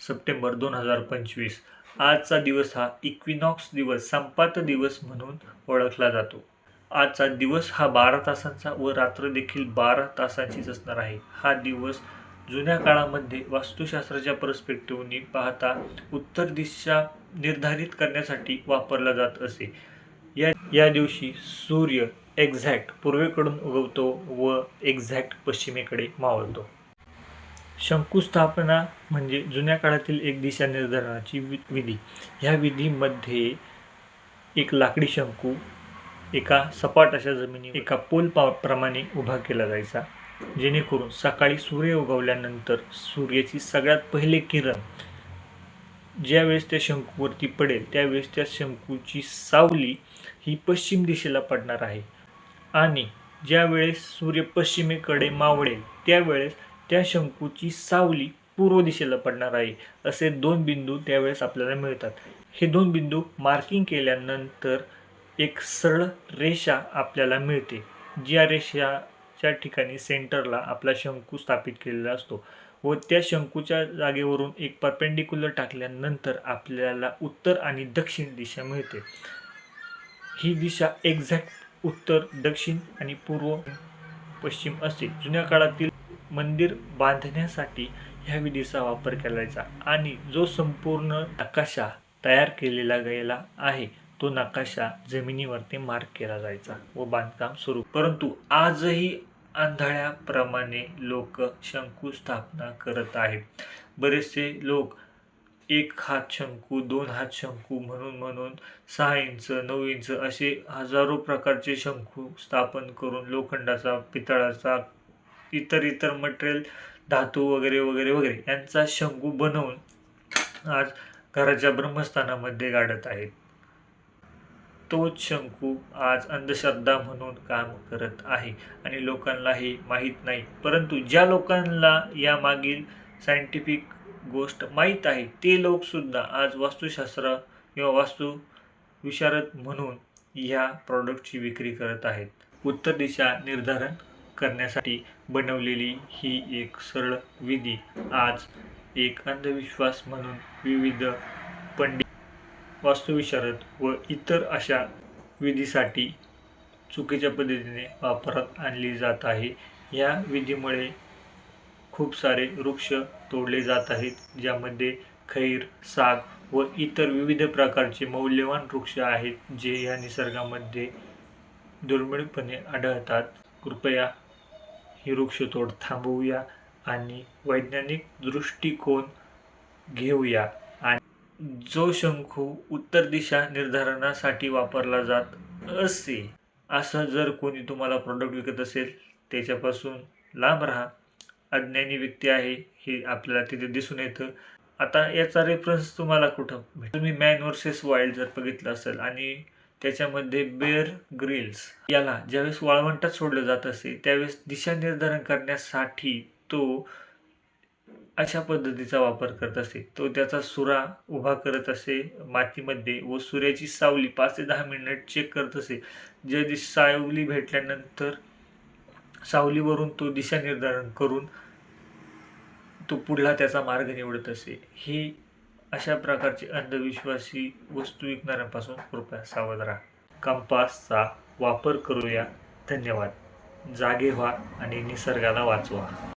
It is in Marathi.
सप्टेंबर दोन हजार पंचवीस. आजचा दिवस हा इक्विनॉक्स दिवस संपात दिवस म्हणून ओळखला जातो. आजचा दिवस हा बारा तासांचा व रात्र देखील बारा तासांचीच असणार आहे. हा दिवस जुन्या काळामध्ये वास्तुशास्त्राच्या परस्पेक्टिव्हनी पाहता उत्तर दिशा निर्धारित करण्यासाठी वापरला जात असे. या या दिवशी सूर्य एक्झॅक्ट पूर्वेकडून उगवतो व एक्झॅक्ट पश्चिमेकडे मावळतो. शंकुस्थापना म्हणजे जुन्या काळातील एक दिशा निर्धारणाची वि विधी. ह्या विधीमध्ये एक लाकडी शंकू एका सपाट अशा जमिनी एका पोल पा प्रमाणे उभा केला जायचा. जेणेकरून सकाळी सूर्य उगवल्यानंतर सूर्याची सगळ्यात पहिले किरण ज्यावेळेस त्या शंकूवरती पडेल त्यावेळेस त्या शंकूची सावली ही पश्चिम दिशेला पडणार आहे. आणि ज्यावेळेस सूर्य पश्चिमेकडे मावळेल त्यावेळेस त्या शंकूची सावली पूर्व दिशेला पडणार आहे. असे दोन बिंदू त्यावेळेस आपल्याला मिळतात. हे दोन बिंदू मार्किंग केल्यानंतर एक सरळ रेषा आपल्याला मिळते ज्या रेषाच्या ठिकाणी सेंटरला आपला शंकू स्थापित केलेला असतो व त्या शंकूच्या जागेवरून एक परपेंडिक्युलर टाकल्यानंतर आपल्याला उत्तर आणि दक्षिण दिशा मिळते. ही दिशा एक्झॅक्ट उत्तर दक्षिण आणि पूर्व पश्चिम असते जुन्या काळातील मंदिर बांधण्यासाठी ह्या विधीचा वापर करायचा. आणि जो संपूर्ण नकाशा तयार केलेला गेला आहे तो नकाशा जमिनीवरती मार्क केला जायचा व बांधकाम सुरू. परंतु आजही आंधळ्याप्रमाणे लोक शंकू स्थापना करत आहेत. बरेचसे लोक एक हात शंकू दोन हात शंकू म्हणून म्हणून सहा इंच नऊ इंच असे हजारो प्रकारचे शंकू स्थापन करून लोखंडाचा पितळाचा इतर इतर मटेरियल धातू वगैरे वगैरे वगैरे यांचा शंकू बनवून आज घराच्या ब्रह्मस्थानामध्ये गाडत आहेत. तोच शंकू आज अंधश्रद्धा म्हणून काम करत आहे आणि लोकांना हे माहीत नाही. परंतु ज्या लोकांना यामागील सायंटिफिक गोष्ट माहीत आहे ते लोकसुद्धा आज वास्तुशास्त्र किंवा वास्तू विशारद म्हणून ह्या प्रॉडक्टची विक्री करत आहेत. उत्तर दिशा निर्धारण करण्यासाठी बनवलेली ही एक सरळ विधी आज एक अंधविश्वास म्हणून विविध पंडित वास्तुविशारद व इतर अशा विधीसाठी चुकीच्या पद्धतीने वापरात आणली जात आहे. या विधीमुळे खूप सारे वृक्ष तोडले जात आहेत ज्यामध्ये खैर साग व इतर विविध प्रकारचे मौल्यवान वृक्ष आहेत जे या निसर्गामध्ये दुर्मिळपणे आढळतात. कृपया ही वृक्षतोड थांबवूया आणि वैज्ञानिक दृष्टिकोन घेऊया. आणि जो शंखू उत्तर दिशा निर्धारणासाठी वापरला जात असे असं जर कोणी तुम्हाला प्रॉडक्ट विकत असेल त्याच्यापासून लांब राहा. अज्ञानी व्यक्ती आहे हे आपल्याला तिथे दिसून येतं. आता याचा रेफरन्स तुम्हाला कुठं तुम्ही मॅन वर्सेस वाईल्ड जर बघितलं असेल आणि त्याच्यामध्ये बेअर ग्रिल्स याला ज्यावेळेस वाळवंटात सोडलं जात असे त्यावेळेस दिशा निर्धारण करण्यासाठी तो अशा पद्धतीचा वापर करत असे. तो त्याचा सुरा उभा करत असे मातीमध्ये व सूर्याची सावली पाच ते दहा मिनिट चेक करत असे. ज्या दिवशी सावली भेटल्यानंतर सावलीवरून तो दिशा निर्धारण करून तो पुढला त्याचा मार्ग निवडत असे. ही अशा प्रकारचे अंधविश्वासी वस्तू विकणाऱ्यांपासून कृपया सावध राहा. कंपासचा वापर करूया. धन्यवाद. जागे व्हा आणि निसर्गाला वाचवा.